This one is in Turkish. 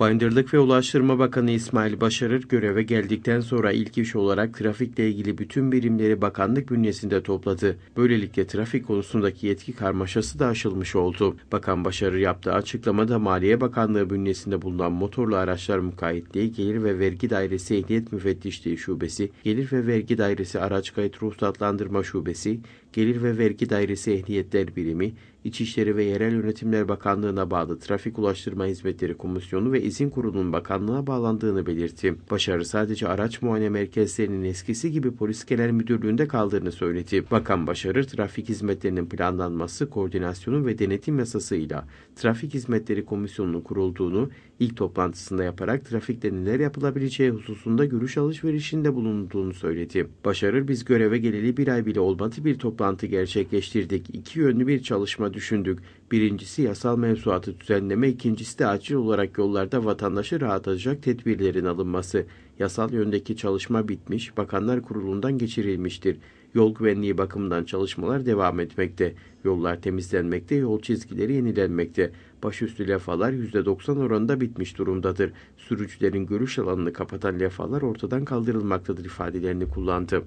Bayındırlık ve Ulaştırma Bakanı İsmail Başarır göreve geldikten sonra ilk iş olarak trafikle ilgili bütün birimleri bakanlık bünyesinde topladı. Böylelikle trafik konusundaki yetki karmaşası da aşılmış oldu. Bakan Başarır yaptığı açıklamada Maliye Bakanlığı bünyesinde bulunan motorlu araçlar mukayyetliği Gelir ve Vergi Dairesi Ehliyet Müfettişliği Şubesi, Gelir ve Vergi Dairesi Araç Kayıt Ruhsatlandırma Şubesi, Gelir ve Vergi Dairesi Ehliyetler Birimi, İçişleri ve Yerel Yönetimler Bakanlığı'na bağlı Trafik Ulaştırma Hizmetleri Komisyonu ve İzin Kurulu'nun bakanlığa bağlandığını belirtti. Başarı sadece araç muayene merkezlerinin eskisi gibi Polis Genel Müdürlüğü'nde kaldığını söyledi. Bakan Başarır, trafik hizmetlerinin planlanması, koordinasyonu ve denetim yasasıyla Trafik Hizmetleri Komisyonu'nun kurulduğunu ilk toplantısında yaparak trafikte neler yapılabileceği hususunda görüş alışverişinde bulunduğunu söyledi. Başarır, biz göreve geleli bir ay bile olmadı bir toplantı gerçekleştirdik. İki yönlü bir çalışma düşündük. Birincisi yasal mevzuatı düzenleme, ikincisi de acil olarak yollarda vatandaşı rahatlatacak tedbirlerin alınması. Yasal yöndeki çalışma bitmiş, Bakanlar Kurulu'ndan geçirilmiştir. Yol güvenliği bakımından çalışmalar devam etmekte. Yollar temizlenmekte, yol çizgileri yenilenmekte. Başüstü lefalar %90 oranında bitmiş durumdadır. Sürücülerin görüş alanını kapatan lefalar ortadan kaldırılmaktadır ifadelerini kullandı.